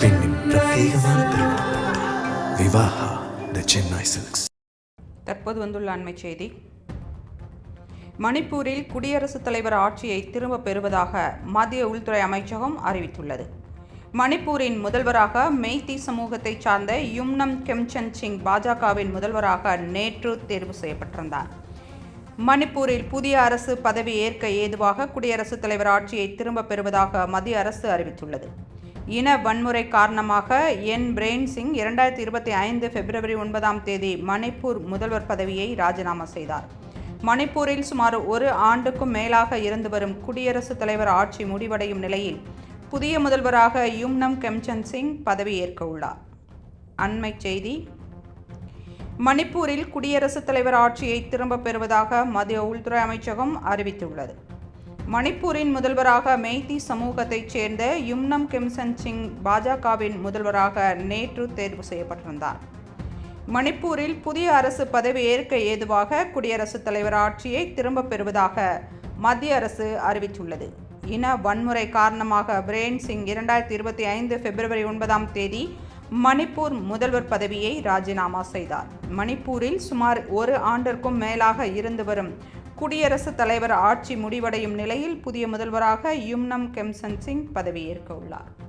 பெண்ணின் பிரத்யேகமான திருமணம் விவாஹா த சென்னை சில்க்ஸ். தற்போது வந்துள்ள அண்மை செய்தி. மணிப்பூரில் குடியரசுத் தலைவர் ஆட்சியை திரும்பப் பெறுவதாக மத்திய உள்துறை அமைச்சகம் அறிவித்துள்ளது. மணிப்பூரின் முதல்வராக மெய்தி சமூகத்தைச் சார்ந்த யும்னம் கெம்சன் சிங் பாஜகவின் முதல்வராக நேற்று தேர்வு செய்யப்பட்டிருந்தார். மணிப்பூரில் புதிய அரசு பதவி ஏற்க ஏதுவாக குடியரசுத் தலைவர் ஆட்சியை திரும்பப் பெறுவதாக மத்திய அரசு அறிவித்துள்ளது. இன வன்முறை காரணமாக என் பிரெயின் சிங் இரண்டாயிரத்தி இருபத்தி ஐந்து பிப்ரவரி ஒன்பதாம் தேதி மணிப்பூர் முதல்வர் பதவியை ராஜினாமா செய்தார். மணிப்பூரில் சுமார் ஒரு ஆண்டுக்கும் மேலாக இருந்து வரும் குடியரசுத் தலைவர் ஆட்சி முடிவடையும் நிலையில் புதிய முதல்வராக யும்னம் கெம்சந்த் சிங் பதவியேற்க உள்ளார். அண்மை செய்தி மணிப்பூரில் குடியரசுத் தலைவர் ஆட்சியை திரும்பப் பெறுவதாக மத்திய உள்துறை அமைச்சகம் அறிவித்துள்ளது. மணிப்பூரின் முதல்வராக மெய்தி சமூகத்தைச் சேர்ந்த யும்னம் கிம்சன் சிங் பாஜகவின் முதல்வராக நேற்று தேர்வு செய்யப்பட்டிருந்தார். மணிப்பூரில் புதிய அரசு பதவி ஏற்க ஏதுவாக குடியரசுத் தலைவர் ஆட்சியை திரும்பப் பெறுவதாக மத்திய அரசு அறிவித்துள்ளது. இன வன்முறை காரணமாக பிரேன் சிங் இரண்டாயிரத்தி இருபத்தி ஐந்து பிப்ரவரி ஒன்பதாம் தேதி மணிப்பூர் முதல்வர் பதவியை ராஜினாமா செய்தார். மணிப்பூரில் சுமார் ஒரு ஆண்டிற்கும் மேலாக இருந்து வரும் குடியரசுத் தலைவர் ஆட்சி முடிவடையும் நிலையில் புதிய முதல்வராக யும்னம் கெம்சன் சிங் பதவியேற்க உள்ளார்.